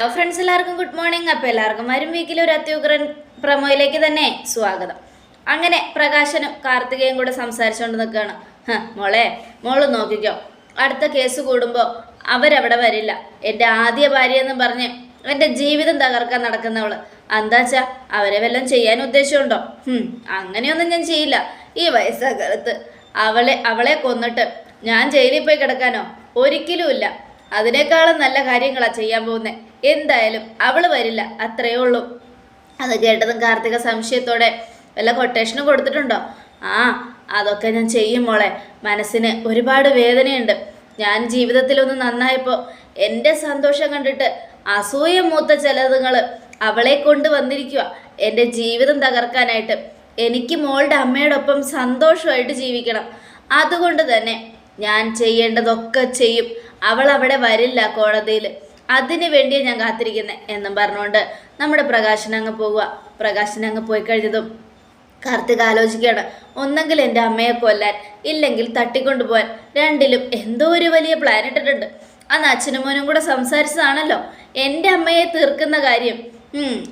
Hello friends എല്ലാവർക്കും good morning അപ്പോൾ എല്ലാവർക്കും വരും ഒരു അത്യുഗ്രൻ പ്രമോയിലേക്ക് തന്നെ സ്വാഗതം. അങ്ങനെ പ്രകാശനും കാർത്തികയും കൂടെ സംസാരിച്ചുകൊണ്ട് നിൽക്കുകയാണ് മോളെ മോൾ നോക്കിക്കോ. അടുത്ത കേസ് കൂടുമ്പോൾ അവരവിടെ വരില്ല. എന്റെ ആദ്യ ഭാര്യ എന്ന് പറഞ്ഞ് എന്റെ ജീവിതം തകർക്കാൻ നടക്കുന്നവൾ എന്താച്ചാ അവരെ വല്ലതും ചെയ്യാൻ ഉദ്ദേശമുണ്ടോ? അങ്ങനെയൊന്നും ഞാൻ ചെയ്യില്ല. ഈ വയസ്സാകാലത്ത് അവളെ അവളെ കൊന്നിട്ട് ഞാൻ ജയിലിൽ പോയി കിടക്കാനോ? ഒരിക്കലുമില്ല അതിനേക്കാളും നല്ല കാര്യങ്ങളാണ് ചെയ്യാൻ പോകുന്നത് എന്തായാലും അവൾ വരില്ല അത്രയേ ഉള്ളൂ. അത് കേട്ടതും കാർത്തിക സംശയത്തോടെ വല്ല കൊട്ടേഷനും കൊടുത്തിട്ടുണ്ടോ? ആ അതൊക്കെ ഞാൻ ചെയ്യും മോളെ. മനസ്സിന് ഒരുപാട് വേദനയുണ്ട്. ഞാൻ ജീവിതത്തിലൊന്ന് നന്നായപ്പോൾ എന്റെ സന്തോഷം കണ്ടിട്ട് അസൂയ മൂത്ത ചിലതുങ്ങൾ അവളെ കൊണ്ട് വന്നിരിക്കുക എന്റെ ജീവിതം തകർക്കാനായിട്ട് എനിക്ക് മോളുടെ അമ്മയോടൊപ്പം സന്തോഷമായിട്ട് ജീവിക്കണം. അതുകൊണ്ട് തന്നെ ഞാൻ ചെയ്യേണ്ടതൊക്കെ ചെയ്യും. അവൾ അവിടെ വരില്ല കോടതിയിൽ അതിന് വേണ്ടിയാണ് ഞാൻ കാത്തിരിക്കുന്നത് എന്നും പറഞ്ഞുകൊണ്ട് നമ്മുടെ പ്രകാശൻ അങ്ങ് പോവുക. പ്രകാശൻ അങ്ങ് പോയി കഴിഞ്ഞതും കാർത്തിക് ആലോചിക്കുകയാണ്. ഒന്നെങ്കിൽ എന്റെ അമ്മയെ കൊല്ലാൻ ഇല്ലെങ്കിൽ തട്ടിക്കൊണ്ടുപോകാൻ രണ്ടിലും എന്തോ ഒരു വലിയ പ്ലാൻ ഇട്ടിട്ടുണ്ട്. അന്ന് അച്ഛനും മോനും കൂടെ സംസാരിച്ചതാണല്ലോ. എന്റെ അമ്മയെ തീർക്കുന്ന കാര്യം.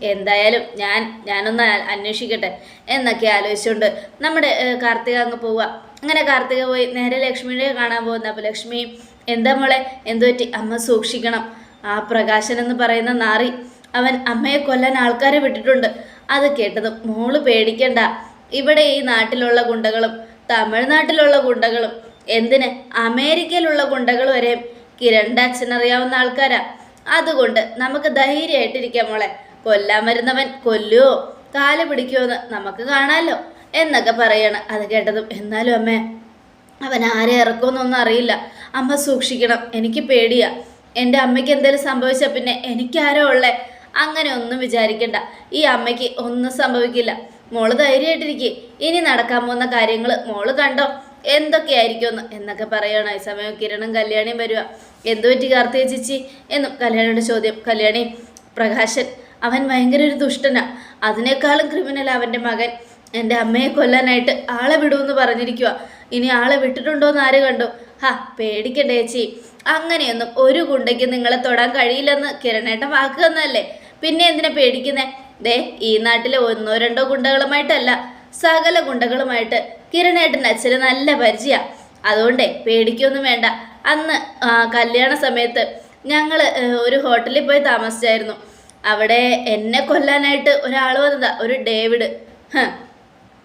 എന്തായാലും ഞാൻ ഞാനൊന്ന് അന്വേഷിക്കട്ടെ എന്നൊക്കെ ആലോചിച്ചുകൊണ്ട് നമ്മുടെ കാർത്തിക അങ്ങ് പോവുക. അങ്ങനെ കാർത്തിക പോയി നേരെ ലക്ഷ്മിയെ കാണാൻ പോകുന്ന. അപ്പോൾ ലക്ഷ്മി എന്താ മോളെ? എന്തു പറ്റി അമ്മ സൂക്ഷിക്കണം. ആ പ്രകാശൻ എന്ന് പറയുന്ന നാറി അവൻ അമ്മയെ കൊല്ലാൻ ആൾക്കാരെ വിട്ടിട്ടുണ്ട്. അത് കേട്ടത് മോൾ പേടിക്കണ്ട. ഇവിടെ ഈ നാട്ടിലുള്ള ഗുണ്ടകളും തമിഴ്നാട്ടിലുള്ള ഗുണ്ടകളും എന്തിന് അമേരിക്കയിലുള്ള ഗുണ്ടകൾ വരെ അച്ഛൻ അറിയാവുന്ന ആൾക്കാരാ. അതുകൊണ്ട് നമുക്ക് ധൈര്യമായിട്ടിരിക്കാം മോളെ. കൊല്ലാൻ വരുന്നവൻ കൊല്ലുവോ? കാൽ പിടിക്കുമോ നമുക്ക് കാണാമല്ലോ എന്നൊക്കെ പറയാണ്. അത് കേട്ടതും എന്നാലും അമ്മേ അവൻ ആരെ ഇറക്കുമെന്നൊന്നും അറിയില്ല. അമ്മ സൂക്ഷിക്കണം. എനിക്ക് പേടിയാ. എന്റെ അമ്മയ്ക്ക് എന്തെങ്കിലും സംഭവിച്ചാൽ പിന്നെ എനിക്കാരോ ഉള്ളേ? അങ്ങനെ ഒന്നും വിചാരിക്കണ്ട. ഈ അമ്മയ്ക്ക് ഒന്നും സംഭവിക്കില്ല. മോൾ ധൈര്യമായിട്ടിരിക്കേ. ഇനി നടക്കാൻ പോകുന്ന കാര്യങ്ങൾ മോൾ കണ്ടോ? എന്തൊക്കെയായിരിക്കുമെന്ന് എന്നൊക്കെ പറയണം. ഈ സമയം കിരണും കല്യാണിയും വരിക എന്തു പറ്റി കാർത്തിക ചേച്ചി? എന്നും കല്യാണിയുടെ ചോദ്യം. കല്യാണി പ്രകാശൻ അവൻ ഭയങ്കര ഒരു ദുഷ്ടനാ. അതിനേക്കാളും ക്രിമിനൽ അവന്റെ മകൻ. എന്റെ അമ്മയെ കൊല്ലാനായിട്ട് ആളെ വിടുമെന്ന് പറഞ്ഞിരിക്കുക ഇനി ആളെ വിട്ടിട്ടുണ്ടോ എന്ന് ആര് കണ്ടു? ഹാ പേടിക്കണ്ട ചേച്ചി. അങ്ങനെയൊന്നും ഒരു ഗുണ്ടയ്ക്ക് നിങ്ങളെ തൊടാൻ കഴിയില്ലെന്ന് കിരണേട്ടൻ വാക്ക് തന്നല്ലേ പിന്നെ എന്തിനാ പേടിക്കുന്നേ? ദേ ഈ നാട്ടിലെ ഒന്നോ രണ്ടോ ഗുണ്ടകളുമായിട്ടല്ല സകല ഗുണ്ടകളുമായിട്ട് കിരണേട്ടന്റെ അച്ഛന് നല്ല പരിചയ. അതുകൊണ്ടേ പേടിക്കൊന്നും വേണ്ട. അന്ന് കല്യാണ സമയത്ത് ഞങ്ങൾ ഒരു ഹോട്ടലിൽ പോയി താമസിച്ചായിരുന്നു. അവിടെ എന്നെ കൊല്ലാനായിട്ട് ഒരാൾ വന്നതാ ഒരു ഡേവിഡ്.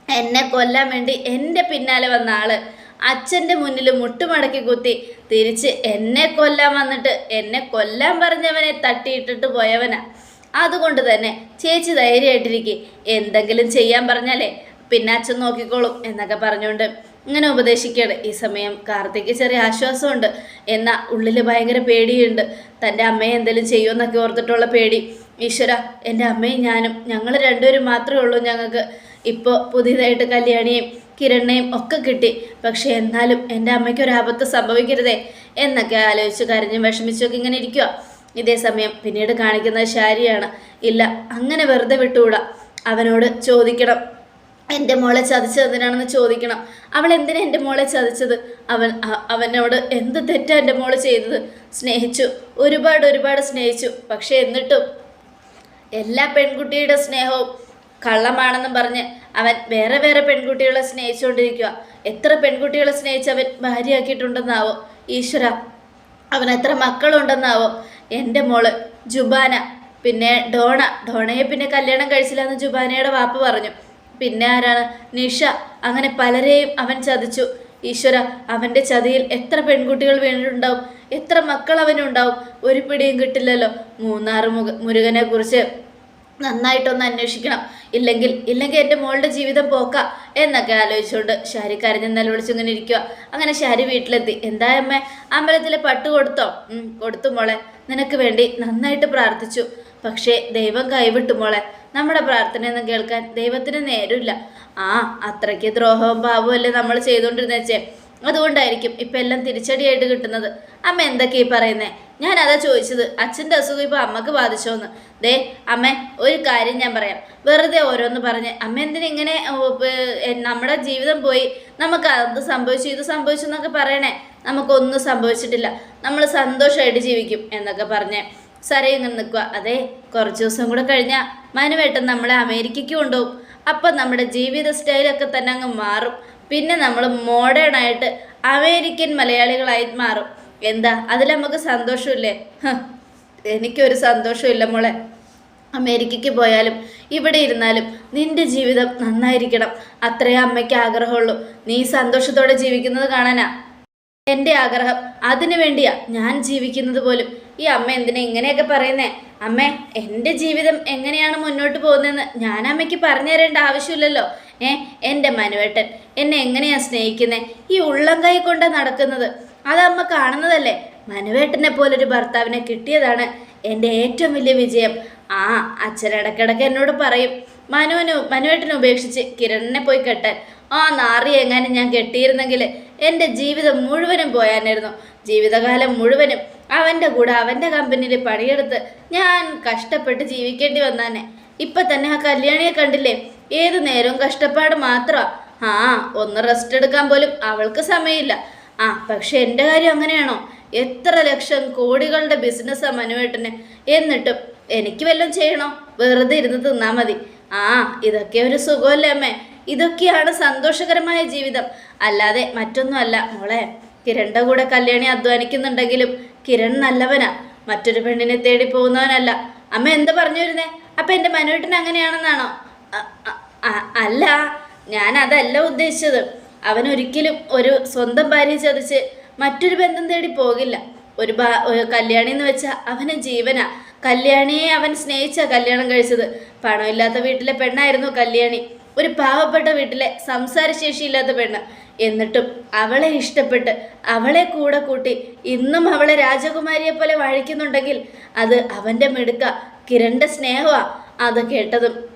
എന്നെ കൊല്ലാൻ വേണ്ടി എന്റെ പിന്നാലെ വന്ന ആൾ. അച്ഛന്റെ മുന്നിൽ മുട്ടുമടക്കി കുത്തി. തിരിച്ച് എന്നെ കൊല്ലാൻ വന്നിട്ട് എന്നെ കൊല്ലാൻ പറഞ്ഞവനെ തട്ടിയിട്ടിട്ട് പോയവനാ. അതുകൊണ്ട് തന്നെ ചേച്ചി ധൈര്യമായിട്ടിരിക്കെ. എന്തെങ്കിലും ചെയ്യാൻ പറഞ്ഞാലേ പിന്നെ അച്ഛൻ നോക്കിക്കോളും എന്നൊക്കെ പറഞ്ഞുകൊണ്ട് ഇങ്ങനെ ഉപദേശിക്കുകയാണ്. ഈ സമയം കാർത്തിക്ക് ചെറിയ ആശ്വാസമുണ്ട്. എന്നാൽ ഉള്ളിൽ ഭയങ്കര പേടിയുണ്ട്. തന്റെ അമ്മയെ എന്തെങ്കിലും ചെയ്യുമെന്നൊക്കെ ഓർത്തിട്ടുള്ള പേടി. ഈശ്വര എന്റെ അമ്മയും ഞാനും ഞങ്ങൾ രണ്ടുപേരും മാത്രമേ ഉള്ളൂ ഞങ്ങൾക്ക്. ഇപ്പോൾ പുതിയതായിട്ട് കല്യാണിയെയും കിരണിനെയും ഒക്കെ കിട്ടി. പക്ഷേ എന്നാലും എന്റെ അമ്മയ്ക്ക് ഒരു ആപത്ത് സംഭവിക്കരുതേ എന്നൊക്കെ ആലോചിച്ച് കരഞ്ഞും വിഷമിച്ചൊക്കെ ഇങ്ങനെ ഇരിക്കുക ഇതേ സമയം പിന്നീട് കാണിക്കുന്നത് ശാരിയാണ്. ഇല്ല അങ്ങനെ വെറുതെ വിട്ടുകൂടാ. അവനോട് ചോദിക്കണം. എന്റെ മോളെ ചതിച്ചത് എന്തിനാണെന്ന് ചോദിക്കണം. അവൾ എന്തിനാ എന്റെ മോളെ ചതിച്ചത്? അവൻ അവനോട് എന്ത് തെറ്റാ എന്റെ മോൾ ചെയ്തത്? സ്നേഹിച്ചു. ഒരുപാട് ഒരുപാട് സ്നേഹിച്ചു. പക്ഷേ എന്നിട്ടും എല്ലാ പെൺകുട്ടിയുടെ സ്നേഹവും കള്ളമാണെന്നും പറഞ്ഞ് അവൻ വേറെ വേറെ പെൺകുട്ടികളെ സ്നേഹിച്ചുകൊണ്ടിരിക്കുക. എത്ര പെൺകുട്ടികളെ സ്നേഹിച്ച് അവൻ ഭാര്യയാക്കിയിട്ടുണ്ടെന്നാവോ? ഈശ്വര അവൻ എത്ര മക്കളുണ്ടെന്നാവോ? എന്റെ മോൾ ജുബാന പിന്നെ ഡോണ. ഡോണയെ പിന്നെ കല്യാണം കഴിച്ചില്ല എന്ന് ജുബാനയുടെ വാപ്പ പറഞ്ഞു. പിന്നെ ആരാണ്? നിഷ. അങ്ങനെ പലരെയും അവൻ ചതിച്ചു. ഈശ്വര അവന്റെ ചതിയിൽ എത്ര പെൺകുട്ടികൾ വീണിട്ടുണ്ടാവും? എത്ര മക്കൾ അവനുണ്ടാവും? ഒരു പിടിയും കിട്ടില്ലല്ലോ. മൂന്നാറ് മുഖ മുരുകനെ കുറിച്ച് നന്നായിട്ടൊന്ന് അന്വേഷിക്കണം. ഇല്ലെങ്കിൽ ഇല്ലെങ്കിൽ എന്റെ മോളുടെ ജീവിതം പോക്ക എന്നൊക്കെ ആലോചിച്ചുകൊണ്ട് ഷാരി കരഞ്ഞ് നിലവിളിച്ചിങ്ങനെ ഇരിക്കുക അങ്ങനെ ഷാരി വീട്ടിലെത്തി. എന്താ അമ്മ? അമ്പലത്തിലെ പട്ട് കൊടുത്തോ? കൊടുത്തു മോളെ. നിനക്ക് വേണ്ടി നന്നായിട്ട് പ്രാർത്ഥിച്ചു. പക്ഷേ ദൈവം കൈവിട്ടു മോളെ. നമ്മുടെ പ്രാർത്ഥനയൊന്നും കേൾക്കാൻ ദൈവത്തിന് നേരമില്ല. ആ അത്രയ്ക്ക് ദ്രോഹവും പാവവും അല്ലേ നമ്മൾ ചെയ്തുകൊണ്ടിരുന്നേച്ചേ അതുകൊണ്ടായിരിക്കും ഇപ്പം എല്ലാം തിരിച്ചടിയായിട്ട് കിട്ടുന്നത്. അമ്മ എന്തൊക്കെയാ പറയുന്നേ? ഞാൻ അതാ ചോദിച്ചത്. അച്ഛന്റെ അസുഖം ഇപ്പോൾ അമ്മയ്ക്ക് ബാധിച്ചോന്ന്. ദേ അമ്മ ഒരു കാര്യം ഞാൻ പറയാം. വെറുതെ ഓരോന്ന് പറഞ്ഞ് അമ്മ എന്തിനാ നമ്മുടെ ജീവിതം പോയി നമുക്ക് അത് സംഭവിച്ചു ഇത് സംഭവിച്ചു എന്നൊക്കെ പറയണേ? നമുക്കൊന്നും സംഭവിച്ചിട്ടില്ല. നമ്മൾ സന്തോഷമായിട്ട് ജീവിക്കും എന്നൊക്കെ പറഞ്ഞ് സരയു ഇങ്ങനെ നിൽക്കുക അതെ കുറച്ച് ദിവസം കൂടെ കഴിഞ്ഞാൽ മനുവേട്ടൻ നമ്മളെ അമേരിക്കയ്ക്ക് കൊണ്ടുപോകും. അപ്പം നമ്മുടെ ജീവിത സ്റ്റൈലൊക്കെ തന്നെ അങ്ങ് മാറും. പിന്നെ നമ്മൾ മോഡേൺ ആയിട്ട് അമേരിക്കൻ മലയാളികളായി മാറും. എന്താ? അതിൽ നമുക്ക് സന്തോഷമില്ലേ? എനിക്കൊരു സന്തോഷമില്ല മോളെ. അമേരിക്കയ്ക്ക് പോയാലും ഇവിടെ ഇരുന്നാലും നിന്റെ ജീവിതം നന്നായിരിക്കണം. അത്രേ അമ്മയ്ക്ക് ആഗ്രഹമുള്ളൂ. നീ സന്തോഷത്തോടെ ജീവിക്കുന്നത് കാണാനാ. എന്റെ ആഗ്രഹം അതിനു വേണ്ടിയാ ഞാൻ ജീവിക്കുന്നത് പോലും. ഈ അമ്മ എന്തിനാ ഇങ്ങനെയൊക്കെ പറയുന്നേ? അമ്മേ എന്റെ ജീവിതം എങ്ങനെയാണ് മുന്നോട്ട് പോകുന്നതെന്ന് ഞാൻ അമ്മയ്ക്ക് പറഞ്ഞു തരേണ്ട ആവശ്യമില്ലല്ലോ. ഏ എന്റെ മനുവേട്ടൻ എന്നെ എങ്ങനെയാണ് സ്നേഹിക്കുന്നത് ഈ ഉള്ളം കൈ കൊണ്ട് നടക്കുന്നത്. അത് അമ്മ കാണുന്നതല്ലേ? മനുവേട്ടനെ പോലൊരു ഭർത്താവിനെ കിട്ടിയതാണ് എന്റെ ഏറ്റവും വലിയ വിജയം. ആ അച്ഛൻ ഇടയ്ക്കിടയ്ക്ക് എന്നോട് പറയും മനുവിന് മനുവേട്ടനെ ഉപേക്ഷിച്ച് കിരണിനെ പോയി കെട്ടാൻ. ആ നാറി എങ്ങാനും ഞാൻ കെട്ടിയിരുന്നെങ്കിൽ എന്റെ ജീവിതം മുഴുവനും പോയാനായിരുന്നു. ജീവിതകാലം മുഴുവനും അവന്റെ കൂടെ അവന്റെ കമ്പനിയിൽ പണിയെടുത്ത് ഞാൻ കഷ്ടപ്പെട്ട് ജീവിക്കേണ്ടി വന്നാനെ. ഇപ്പം തന്നെ ആ കല്യാണിയെ കണ്ടില്ലേ? ഏത് നേരവും കഷ്ടപ്പാട് മാത്രമാ ആ ഒന്ന് റെസ്റ്റ് എടുക്കാൻ പോലും അവൾക്ക് സമയമില്ല. ആ പക്ഷെ എന്റെ കാര്യം അങ്ങനെയാണോ? എത്ര ലക്ഷം കോടികളുടെ ബിസിനസ്സാണ് മനുവേട്ടന് എന്നിട്ടും എനിക്ക് വല്ലതും ചെയ്യണോ? വെറുതെ ഇരുന്ന് തിന്നാ മതി. ആ ഇതൊക്കെ ഒരു സുഖമല്ലേ അമ്മേ? ഇതൊക്കെയാണ് സന്തോഷകരമായ ജീവിതം. അല്ലാതെ മറ്റൊന്നുമല്ല മോളെ. കിരണിന്റെ കൂടെ കല്യാണി അധ്വാനിക്കുന്നുണ്ടെങ്കിലും കിരൺ നല്ലവനാ. മറ്റൊരു പെണ്ണിനെ തേടി പോകുന്നവനല്ല. അമ്മ എന്താ പറഞ്ഞു വരുന്നേ? അപ്പൊ എന്റെ മനുവേട്ടൻ അങ്ങനെയാണെന്നാണോ? അല്ല ഞാൻ അതല്ല ഉദ്ദേശിച്ചത്. അവൻ ഒരിക്കലും ഒരു സ്വന്തം ഭാര്യ ചതിച്ച് മറ്റൊരു ബന്ധം തേടി പോകില്ല. ഒരു കല്യാണി എന്ന് വെച്ചാൽ അവന് ജീവനാ. കല്യാണിയെ അവൻ സ്നേഹിച്ച കല്യാണം കഴിച്ചത്. പണമില്ലാത്ത വീട്ടിലെ പെണ്ണായിരുന്നു കല്യാണി. ഒരു പാവപ്പെട്ട വീട്ടിലെ സംസാരശേഷിയില്ലാത്ത പെണ്ണ്. എന്നിട്ടും അവളെ ഇഷ്ടപ്പെട്ട് അവളെ കൂടെ കൂട്ടി ഇന്നും അവളെ രാജകുമാരിയെ പോലെ വഴിക്കുന്നുണ്ടെങ്കിൽ അത് അവന്റെ മിടുക്ക കിരണ്ട സ്നേഹമാണ് അത് കേട്ടതും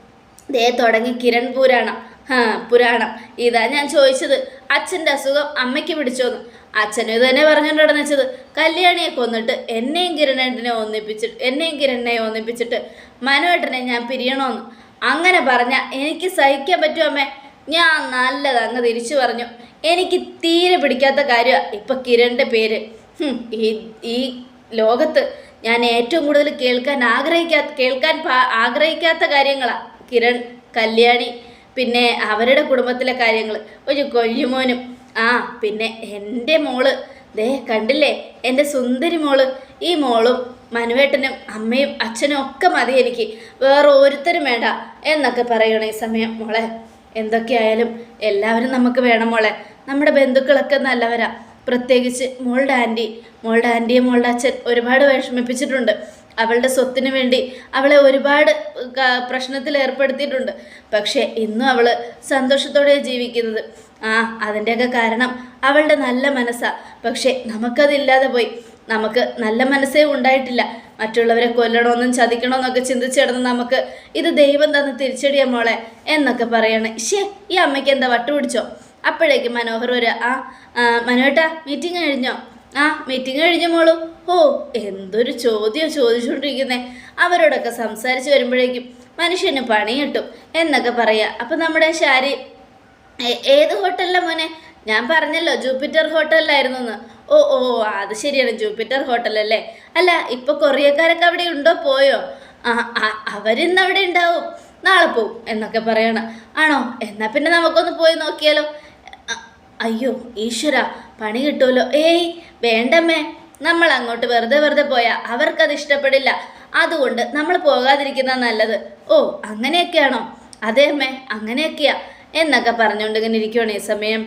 ദേ തുടങ്ങി കിരൺ പുരാണം. ഹാ പുരാണം. ഇതാ ഞാൻ ചോദിച്ചത് അച്ഛന്റെ അസുഖം അമ്മയ്ക്ക് പിടിച്ചോന്ന്. അച്ഛനും ഇതന്നെ തന്നെ പറഞ്ഞുകൊണ്ടാണ് വെച്ചത്. കല്യാണിയെ കൊന്നിട്ട് എന്നെയും കിരണേട്ടനെ ഒന്നിപ്പിച്ചിട്ട് എന്നെയും കിരണിനെ ഒന്നിപ്പിച്ചിട്ട് മനുവേട്ടനെ ഞാൻ പിരിയണമെന്ന് അങ്ങനെ പറഞ്ഞാൽ എനിക്ക് സഹിക്കാൻ പറ്റുമോ അമ്മേ. ഞാൻ നല്ലത് അങ്ങ് തിരിച്ചു പറഞ്ഞു. എനിക്ക് തീരെ പിടിക്കാത്ത കാര്യമാണ് ഇപ്പം കിരണിന്റെ പേര്. ഈ ഈ ലോകത്ത് ഞാൻ ഏറ്റവും കൂടുതൽ കേൾക്കാൻ ആഗ്രഹിക്കാത്ത കേൾക്കാൻ ആഗ്രഹിക്കാത്ത കാര്യങ്ങളാണ് കിരൺ കല്യാണി പിന്നെ അവരുടെ കുടുംബത്തിലെ കാര്യങ്ങൾ ഒരു കൊല്ലുമോനും. ആ പിന്നെ എന്റെ മോൾ. ദേ കണ്ടില്ലേ? എന്റെ സുന്ദരി മോൾ. ഈ മോളും മനുവേട്ടനും അമ്മയും അച്ഛനും ഒക്കെ മതി എനിക്ക്. വേറെ ഒരുത്തരും വേണ്ട എന്നൊക്കെ പറയണേ ഈ സമയം മോളെ. എന്തൊക്കെയായാലും എല്ലാവരും നമുക്ക് വേണം മോളെ. നമ്മുടെ ബന്ധുക്കളൊക്കെ നല്ലവരാ. പ്രത്യേകിച്ച് മോളുടെ ആന്റി. മോളുടെ ആന്റിയെ മോളുടെ അച്ഛൻ ഒരുപാട് വിഷമിപ്പിച്ചിട്ടുണ്ട്. അവളുടെ സ്വത്തിന് വേണ്ടി അവളെ ഒരുപാട് പ്രശ്നത്തിൽ ഏർപ്പെടുത്തിയിട്ടുണ്ട്. പക്ഷേ ഇന്നും അവൾ സന്തോഷത്തോടെ ജീവിക്കുന്നത്. ആ അതിന്റെയൊക്കെ കാരണം അവളുടെ നല്ല മനസ്സാണ് പക്ഷേ നമുക്കതില്ലാതെ പോയി. നമുക്ക് നല്ല മനസ്സേ ഉണ്ടായിട്ടില്ല. മറ്റുള്ളവരെ കൊല്ലണമെന്നും ചതിക്കണമെന്നൊക്കെ ചിന്തിച്ചു കിടന്ന് നമുക്ക് ഇത് ദൈവം തന്ന് തിരിച്ചടിയ മോളെ എന്നൊക്കെ പറയണേ. ശേ ഈ അമ്മയ്ക്ക് എന്താ വട്ടുപിടിച്ചോ? അപ്പോഴേക്ക് മനോഹർ ഒരു ആ മനോട്ടാ മീറ്റിംഗ് കഴിഞ്ഞോ? ആ മീറ്റിംഗ് കഴിഞ്ഞ മോളും. ഓ എന്തൊരു ചോദ്യം ചോദിച്ചുകൊണ്ടിരിക്കുന്നേ. അവരോടൊക്കെ സംസാരിച്ച് വരുമ്പോഴേക്കും മനുഷ്യന് പണി കിട്ടും എന്നൊക്കെ പറയാ. അപ്പം നമ്മുടെ ശാരി ഏത് ഹോട്ടലിലെ മോനെ? ഞാൻ പറഞ്ഞല്ലോ ജൂപ്പിറ്റർ ഹോട്ടലിലായിരുന്നു എന്ന് ഓ ഓ അത് ശരിയാണ് ജൂപ്പിറ്റർ ഹോട്ടലല്ലേ? അല്ല ഇപ്പൊ കൊറിയക്കാരൊക്കെ അവിടെ ഉണ്ടോ? പോയോ? ആ അവരിന്ന് അവിടെ ഉണ്ടാവും. നാളെ പോവും എന്നൊക്കെ പറയണം. ആണോ? എന്നാ പിന്നെ നമുക്കൊന്ന് പോയി നോക്കിയാലോ. അയ്യോ ഈശ്വര പണി കിട്ടുമല്ലോ ഏയ് വേണ്ടമ്മേ. നമ്മൾ അങ്ങോട്ട് വെറുതെ വെറുതെ പോയാൽ അവർക്കത് ഇഷ്ടപ്പെടില്ല. അതുകൊണ്ട് നമ്മൾ പോകാതിരിക്കുന്ന നല്ലത്. ഓ അങ്ങനെയൊക്കെയാണോ? അതെ അമ്മേ അങ്ങനെയൊക്കെയാ എന്നൊക്കെ പറഞ്ഞുകൊണ്ട് ഇങ്ങനെ ഇരിക്കുവാണ് ഈ സമയം.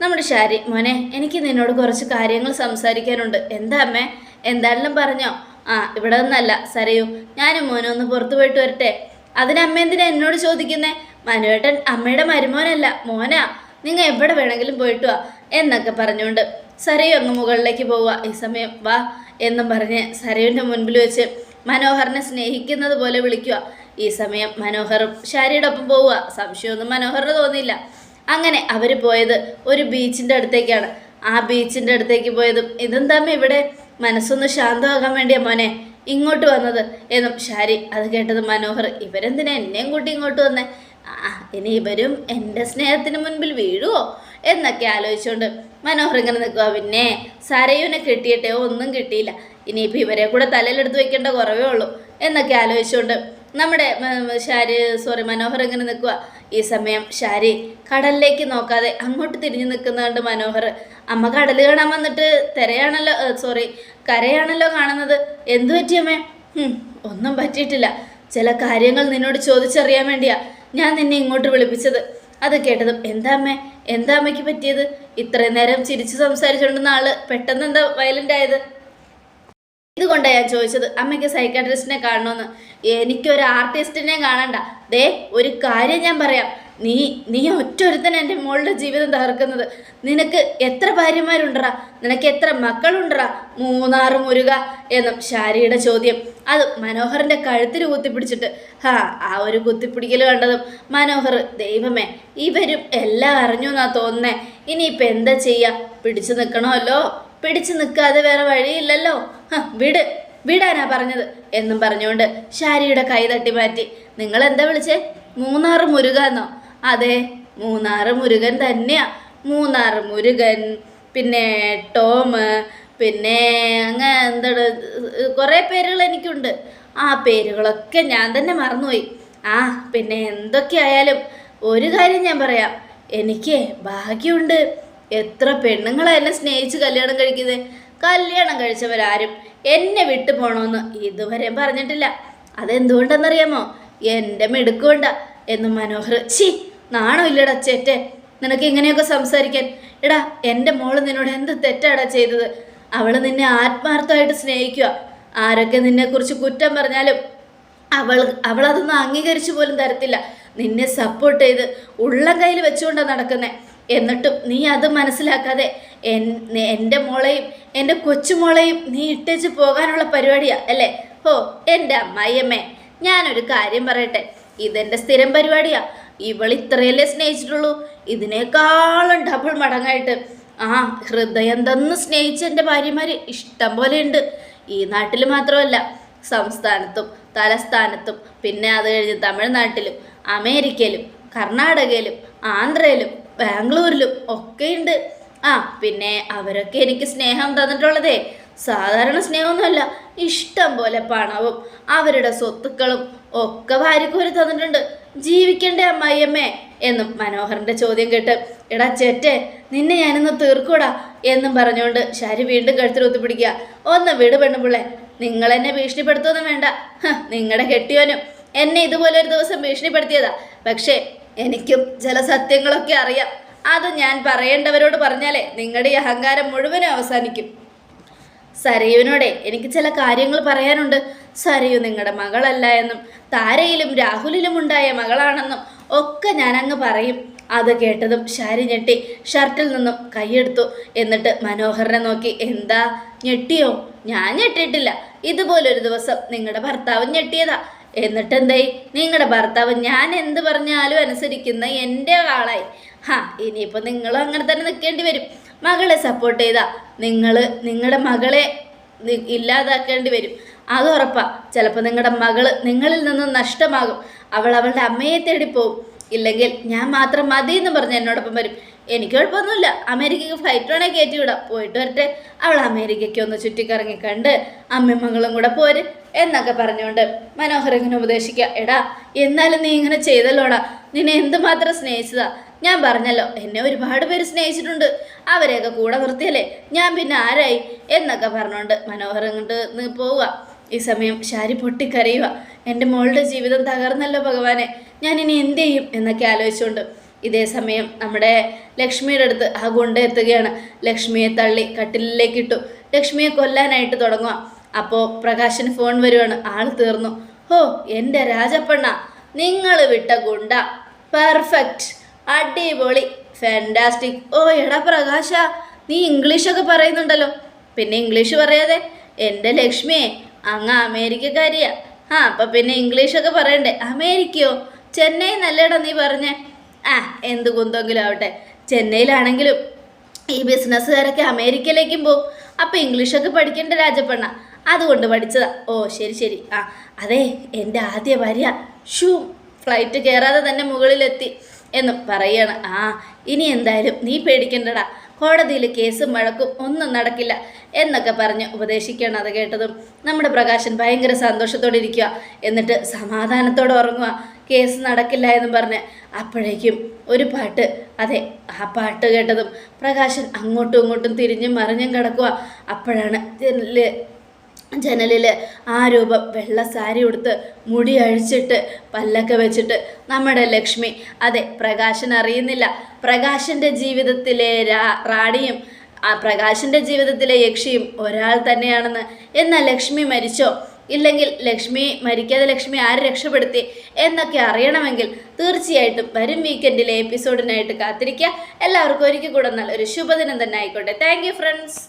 നമ്മുടെ ശാരി മോനെ എനിക്ക് നിന്നോട് കുറച്ച് കാര്യങ്ങൾ സംസാരിക്കാനുണ്ട്. എന്താ അമ്മേ? എന്തായാലും പറഞ്ഞോ? ആ ഇവിടെ ഒന്നല്ല സരയു. ഞാനും മോനും ഒന്ന് പുറത്തു പോയിട്ട് വരട്ടെ. അതിനമ്മ എന്തിനാ എന്നോട് ചോദിക്കുന്നേ? മനുവേട്ടൻ അമ്മയുടെ മരുമോനല്ല മോനാ. നിങ്ങൾ എവിടെ വേണമെങ്കിലും പോയിട്ട് വാ എന്നൊക്കെ പറഞ്ഞുകൊണ്ട് സരയു അങ്ങ് മുകളിലേക്ക് പോവുക. ഈ സമയം വാ എന്നും പറഞ്ഞ് സരയുവിന്റെ മുൻപിൽ വെച്ച് മനോഹറിനെ സ്നേഹിക്കുന്നത് പോലെ വിളിക്കുക. ഈ സമയം മനോഹറും ശാരിയുടെ ഒപ്പം പോവുക. സംശയമൊന്നും മനോഹറിന് തോന്നിയില്ല. അങ്ങനെ അവർ പോയത് ഒരു ബീച്ചിന്റെ അടുത്തേക്കാണ്. ആ ബീച്ചിന്റെ അടുത്തേക്ക് പോയതും ഇതെന്താമ്മ ഇവിടെ മനസ്സൊന്ന് ശാന്തമാകാൻ വേണ്ടിയാ മോനെ ഇങ്ങോട്ട് വന്നത് എന്നും ശാരി അത് കേട്ടത് മനോഹർ ഇവരെന്തിനാ എന്നെയും കൂട്ടി ഇങ്ങോട്ട് വന്നേ? ഇനി ഇവരും എന്റെ സ്നേഹത്തിന് മുൻപിൽ വീഴുവോ? എന്നൊക്കെ ആലോചിച്ചുകൊണ്ട് മനോഹർ ഇങ്ങനെ നിൽക്കുക പിന്നെ സരയുവിനെ കിട്ടിയിട്ടേ ഒന്നും കിട്ടിയില്ല. ഇനിയിപ്പോൾ ഇവരെ കൂടെ തലയിലെടുത്ത് വെക്കേണ്ട കുറവേ ഉള്ളൂ എന്നൊക്കെ ആലോചിച്ചുകൊണ്ട് നമ്മുടെ ഷാരി സോറി മനോഹർ ഇങ്ങനെ നിൽക്കുക ഈ സമയം ഷാരി കടലിലേക്ക് നോക്കാതെ അങ്ങോട്ട് തിരിഞ്ഞു നിൽക്കുന്ന കണ്ട് മനോഹർ അമ്മ കടൽ കാണാൻ വന്നിട്ട് തിരയാണല്ലോ സോറി കരയാണല്ലോ കാണുന്നത്. എന്തു പറ്റിയമ്മേ ഒന്നും പറ്റിയിട്ടില്ല. ചില കാര്യങ്ങൾ നിന്നോട് ചോദിച്ചറിയാൻ വേണ്ടിയാ. ഞാൻ നിന്നെ ഇങ്ങോട്ട് വിളിപ്പിച്ചത്. അത് കേട്ടതും എന്താ അമ്മേ? എന്താ അമ്മയ്ക്ക് പറ്റിയത്? ഇത്രയും നേരം ചിരിച്ചു സംസാരിച്ചുകൊണ്ടിരുന്ന ആൾ പെട്ടെന്ന് എന്താ വയലന്റ് ആയത്? ഇതുകൊണ്ടാണ് ഞാൻ ചോദിച്ചത്. അമ്മയ്ക്ക് സൈക്കാട്രിസ്റ്റിനെ കാണണമെന്ന് എനിക്കൊരു ആർട്ടിസ്റ്റിനെ കാണണ്ട. ദേ ഒരു കാര്യം ഞാൻ പറയാം. നീ നീ ഒറ്റൊരുത്തൻ എന്റെ മോളുടെ ജീവിതം തകർക്കുന്നത്. നിനക്ക് എത്ര ഭാര്യമാരുണ്ടറാ നിനക്ക് എത്ര മക്കളുണ്ടറാ മൂന്നാറ് മുരുക എന്നും ശാരിയുടെ ചോദ്യം. അത് മനോഹറിന്റെ കഴുത്തിൽ കുത്തിപ്പിടിച്ചിട്ട് ഹാ ആ ഒരു കുത്തിപ്പിടിക്കൽ കണ്ടതും മനോഹർ ദൈവമേ ഇവരും എല്ലാം അറിഞ്ഞു എന്നാ തോന്നുന്നേ. ഇനിയിപ്പോൾ എന്താ ചെയ്യുക പിടിച്ചു നിൽക്കണമല്ലോ പിടിച്ചു നിൽക്കാതെ വേറെ വഴിയില്ലല്ലോ? ഹാ വിട് വിടാനാ പറഞ്ഞത് എന്നും പറഞ്ഞുകൊണ്ട് ശാരിയുടെ കൈ തട്ടി മാറ്റി. നിങ്ങൾ എന്താ വിളിച്ചേ? മൂന്നാറ് മുരുക എന്നോ അതെ മൂന്നാറ് മുരുകൻ തന്നെയാ. മൂന്നാറ് മുരുകൻ പിന്നെ ടോം പിന്നെ അങ്ങ് എന്താണ് കുറേ പേരുകൾ എനിക്കുണ്ട്. ആ പേരുകളൊക്കെ ഞാൻ തന്നെ മറന്നുപോയി. ആ പിന്നെ എന്തൊക്കെയായാലും ഒരു കാര്യം ഞാൻ പറയാം. എനിക്ക് ഭാഗ്യമുണ്ട്. എത്ര പെണ്ണുങ്ങളെ എന്നെ സ്നേഹിച്ച് കല്യാണം കഴിക്കുന്നത് കല്യാണം കഴിച്ചവരാരും എന്നെ വിട്ടു പോകണമെന്ന് ഇതുവരെ പറഞ്ഞിട്ടില്ല. അതെന്തുകൊണ്ടെന്നറിയാമോ? എന്റെ മിടുക്കുകൊണ്ടാ. എന്ന് മനോഹർ ചി നാണോ ഇല്ലടാ ചേറ്റെ നിനക്ക് ഇങ്ങനെയൊക്കെ സംസാരിക്കാൻ. എടാ എന്റെ മോൾ നിന്നോട് എന്ത് തെറ്റാടാ ചെയ്തത്? അവൾ നിന്നെ ആത്മാർത്ഥമായിട്ട് സ്നേഹിക്കുക. ആരൊക്കെ നിന്നെക്കുറിച്ച് കുറ്റം പറഞ്ഞാലും അവൾ അവളതൊന്നും അംഗീകരിച്ചു പോലും തരത്തില്ല. നിന്നെ സപ്പോർട്ട് ചെയ്ത് ഉള്ളം കയ്യിൽ വെച്ചുകൊണ്ടാണ് നടക്കുന്നത് എന്നിട്ടും നീ അത് മനസ്സിലാക്കാതെ എൻ- എന്റെ മോളെയും എന്റെ കൊച്ചുമോളെയും നീ ഇട്ടേച്ച് പോകാനുള്ള പരിപാടിയാ അല്ലേ? ഓ എന്റെ അമ്മായിയമ്മേ ഞാനൊരു കാര്യം പറയട്ടെ. ഇതെന്റെ സ്ഥിരം പരിപാടിയാ. ഇവൾ ഇത്രയല്ലേ സ്നേഹിച്ചിട്ടുള്ളൂ? ഇതിനേക്കാളും ഡബിൾ മടങ്ങായിട്ട്. ആ ഹൃദയം തന്ന് സ്നേഹിച്ച എന്റെ ഭാര്യമാർ ഇഷ്ടം പോലെയുണ്ട്. ഈ നാട്ടിൽ മാത്രമല്ല സംസ്ഥാനത്തും തലസ്ഥാനത്തും പിന്നെ അത് കഴിഞ്ഞ് തമിഴ്നാട്ടിലും അമേരിക്കയിലും കർണാടകയിലും ആന്ധ്രയിലും ബാംഗ്ലൂരിലും ഒക്കെയുണ്ട്. ആ പിന്നെ അവരൊക്കെ എനിക്ക് സ്നേഹം തന്നിട്ടുള്ളതേ സാധാരണ സ്നേഹമൊന്നുമല്ല ഇഷ്ടം പോലെ പണവും അവരുടെ സ്വത്തുക്കളും ഒക്കെ വാരിക്കോരി തന്നിട്ടുണ്ട്. ജീവിക്കണ്ടേ അമ്മായിയമ്മേ? എന്നും മനോഹറിന്റെ ചോദ്യം കേട്ട് എടാ ചേറ്റെ നിന്നെ ഞാനിന്ന് തീർക്കൂടാ? എന്നും പറഞ്ഞുകൊണ്ട് ശരി വീണ്ടും കഴുത്തിൽ ഒത്തുപിടിക്കുക. ഒന്ന് വിട് പെണ്ണുപിള്ളേ നിങ്ങൾ എന്നെ ഭീഷണിപ്പെടുത്തൊന്നും വേണ്ട. നിങ്ങളുടെ കെട്ടിയോനും എന്നെ ഇതുപോലെ ഒരു ദിവസം ഭീഷണിപ്പെടുത്തിയതാ. പക്ഷേ എനിക്കും ചില സത്യങ്ങളൊക്കെ അറിയാം. അത് ഞാൻ പറയേണ്ടവരോട് പറഞ്ഞാലേ നിങ്ങളുടെ ഈ അഹങ്കാരം മുഴുവനും അവസാനിക്കും. സരയുവിനോടെ എനിക്ക് ചില കാര്യങ്ങൾ പറയാനുണ്ട്. സരയു നിങ്ങളുടെ മകളല്ല എന്നും താരയിലും രാഹുലിലും ഉണ്ടായ മകളാണെന്നും ഒക്കെ ഞാൻ അങ്ങ് പറയും. അത് കേട്ടതും ശാരി ഞെട്ടി ഷർട്ടിൽ നിന്നും കൈയെടുത്തു. എന്നിട്ട് മനോഹരനെ നോക്കി എന്താ? ഞെട്ടിയോ? ഞാൻ ഞെട്ടിയിട്ടില്ല. ഇതുപോലൊരു ദിവസം നിങ്ങളുടെ ഭർത്താവ് ഞെട്ടിയതാ. എന്നിട്ട് എന്തായി നിങ്ങളുടെ ഭർത്താവ് ഞാൻ എന്ത് പറഞ്ഞാലും അനുസരിക്കുന്ന എന്റെ ആളായി. ഹാ ഇനിയിപ്പോൾ നിങ്ങളും അങ്ങനെ തന്നെ നിൽക്കേണ്ടി വരും. മകളെ സപ്പോർട്ട് ചെയ്താ. നിങ്ങൾ നിങ്ങളുടെ മകളെ ഇല്ലാതാക്കേണ്ടി വരും. അത് ഉറപ്പാണ് ചിലപ്പോൾ നിങ്ങളുടെ മകൾ നിങ്ങളിൽ നിന്ന് നഷ്ടമാകും. അവൾ അവളുടെ അമ്മയെ തേടി പോകും ഇല്ലെങ്കിൽ ഞാൻ മാത്രം മതി എന്ന് പറഞ്ഞ് എന്നോടൊപ്പം വരും. എനിക്ക് കുഴപ്പമൊന്നുമില്ല. അമേരിക്കയ്ക്ക് ഫ്ലൈറ്റ് വേണേൽ കയറ്റി വിടാം പോയിട്ട് വരട്ടെ. അവൾ അമേരിക്കയ്ക്ക് ഒന്ന് ചുറ്റിക്കറങ്ങി കണ്ട് അമ്മയും മകളും കൂടെ പോര് എന്നൊക്കെ പറഞ്ഞുകൊണ്ട് മനോഹർ ഇങ്ങനെ ഉപദേശിക്കുക എടാ എന്നാലും നീ ഇങ്ങനെ ചെയ്തല്ലോടാ. നിന്നെ എന്തുമാത്രം സ്നേഹിച്ചതാ. ഞാൻ പറഞ്ഞല്ലോ എന്നെ ഒരുപാട് പേര് സ്നേഹിച്ചിട്ടുണ്ട്. അവരെയൊക്കെ കൂടെ നിർത്തിയല്ലേ? ഞാൻ പിന്നെ ആരായി? എന്നൊക്കെ പറഞ്ഞുകൊണ്ട് മനോഹർ നീ പോവുക. ഈ സമയം ശാരി പൊട്ടിക്കരയുക. എന്റെ മോളുടെ ജീവിതം തകർന്നല്ലോ ഭഗവാനെ. ഞാൻ ഇനി എന്ത് ചെയ്യും എന്നൊക്കെ ആലോചിച്ചുകൊണ്ട് ഇതേ സമയം നമ്മുടെ ലക്ഷ്മിയുടെ അടുത്ത് ആ ഗുണ്ട എത്തുകയാണ്. ലക്ഷ്മിയെ തള്ളി കട്ടിലിലേക്ക് ഇട്ടു. ലക്ഷ്മിയെ കൊല്ലാനായിട്ട് തുടങ്ങുക. അപ്പോൾ പ്രകാശന് ഫോൺ വരുവാണ്. ആൾ തീർന്നു. ഓ എന്റെ രാജപ്പണ്ണ. നിങ്ങൾ വിട്ട ഗുണ്ട. പെർഫെക്റ്റ്. അടിപൊളി. ഫാന്റാസ്റ്റിക് ഓ എടാ പ്രകാശ നീ ഇംഗ്ലീഷൊക്കെ പറയുന്നുണ്ടല്ലോ. പിന്നെ ഇംഗ്ലീഷ് പറയാതെ എന്റെ ലക്ഷ്മിയെ അങ്ങ് അമേരിക്കക്കാരിയാ. ആ അപ്പം പിന്നെ ഇംഗ്ലീഷൊക്കെ പറയണ്ടേ? അമേരിക്കയോ? ചെന്നൈ നല്ലടാ നീ പറഞ്ഞേ. ആ എന്ത് കുന്തെങ്കിലും ആവട്ടെ. ചെന്നൈയിലാണെങ്കിലും ഈ ബിസിനസ്സുകാരൊക്കെ അമേരിക്കയിലേക്കും പോകും അപ്പം ഇംഗ്ലീഷൊക്കെ പഠിക്കേണ്ട രാജപ്പണ്ണ. അതുകൊണ്ട് പഠിച്ചതാ. ഓ ശരി ശരി. ആ അതെ എന്റെ ആദ്യ ഭാര്യ ഷൂ ഫ്ലൈറ്റ് കയറാതെ തന്നെ മുകളിലെത്തി. എന്നും പറയാണ്. ആ ഇനി എന്തായാലും നീ പേടിക്കണ്ടടാ. കോടതിയിൽ കേസും വഴക്കും ഒന്നും നടക്കില്ല എന്നൊക്കെ പറഞ്ഞ് ഉപദേശിക്കുകയാണ് അത് കേട്ടതും. നമ്മുടെ പ്രകാശൻ ഭയങ്കര സന്തോഷത്തോടെ ഇരിക്കുക. എന്നിട്ട് സമാധാനത്തോടെ ഉറങ്ങുക. കേസ് നടക്കില്ല എന്നും പറഞ്ഞ് അപ്പോഴേക്കും ഒരു പാട്ട്. അതെ ആ പാട്ട് കേട്ടതും പ്രകാശൻ അങ്ങോട്ടും ഇങ്ങോട്ടും തിരിഞ്ഞും മറിഞ്ഞും കിടക്കുക. അപ്പോഴാണ് ജനലിൽ ആ രൂപം വെള്ള സാരി ഉടുത്ത് മുടി അഴിച്ചിട്ട് പല്ലൊക്കെ വെച്ചിട്ട് നമ്മുടെ ലക്ഷ്മി. അതെ പ്രകാശൻ അറിയുന്നില്ല. പ്രകാശന്റെ ജീവിതത്തിലെ റാണിയും ആ പ്രകാശന്റെ ജീവിതത്തിലെ യക്ഷിയും ഒരാൾ തന്നെയാണെന്ന്. എന്നാൽ ലക്ഷ്മി മരിച്ചോ? ഇല്ലെങ്കിൽ ലക്ഷ്മി മരിക്കാതെ ലക്ഷ്മി ആര് രക്ഷപ്പെടുത്തി? എന്നൊക്കെ അറിയണമെങ്കിൽ തീർച്ചയായിട്ടും വരും വീക്കെൻഡിലെ എപ്പിസോഡിനായിട്ട് കാത്തിരിക്കുക. എല്ലാവർക്കും ഒരിക്കൽ കൂടെ നല്ലൊരു ശുഭദിനം തന്നെ ആയിക്കോട്ടെ. Thank friends